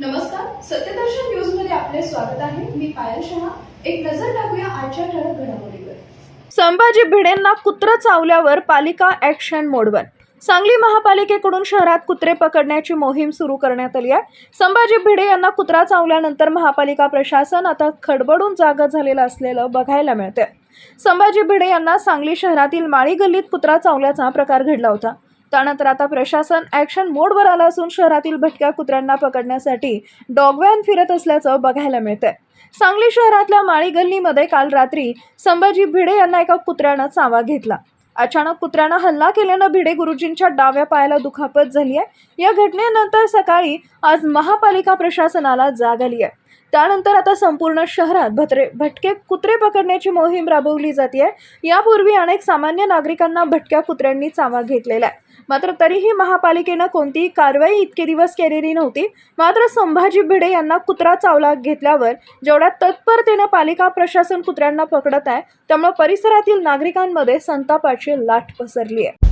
नमस्कार सत्यदर्शन न्यूजमध्ये आपले स्वागत आहे. मी पायल शहा. एक नजर टाकूया आजच्या ठळक घडामोडीवर. संभाजी भिडेंना कुत्र चावल्यावर पालिका ॲक्शन मोडवर सांगली महापालिकेकडून शहरात कुत्रे पकडण्याची मोहीम सुरू करण्यात आली आहे. संभाजी भिडे यांना कुत्रा चावल्यानंतर महापालिका प्रशासन आता खडबडून जागा झालेलं असलेलं बघायला मिळते संभाजी भिडे यांना सांगली शहरातील माळी गल्लीत कुत्रा चावल्याचा प्रकार घडला होता. त्यानंतर आता प्रशासन ॲक्शन मोडवर आलं असून शहरातील भटक्या कुत्र्यांना पकडण्यासाठी डॉगवॅन फिरत असल्याचं बघायला मिळतंय. सांगली शहरातल्या माळी गल्लीमध्ये काल रात्री संभाजी भिडे यांना एका कुत्र्यानं चावा घेतला. अचानक कुत्र्यानं हल्ला केल्यानं भिडे गुरुजींच्या डाव्या पायाला दुखापत झाली आहे या घटनेनंतर सकाळी आज महापालिका प्रशासनाला जाग आली आहे त्यानंतर आता संपूर्ण शहरात भत्रे भटके कुत्रे पकडण्याची मोहीम राबवली जाते यापूर्वी अनेक सामान्य नागरिकांना भटक्या कुत्र्यांनी चावा घेतलेला आहे. मात्र तरीही महापालिकेनं कोणतीही कारवाई इतके दिवस केलेली नव्हती. मात्र संभाजी भिडे यांना कुत्रा चावला घेतल्यावर जेवढ्या तत्परतेनं पालिका प्रशासन कुत्र्यांना पकडत आहे त्यामुळे परिसरातील नागरिकांमध्ये संतापाची लाट पसरली आहे.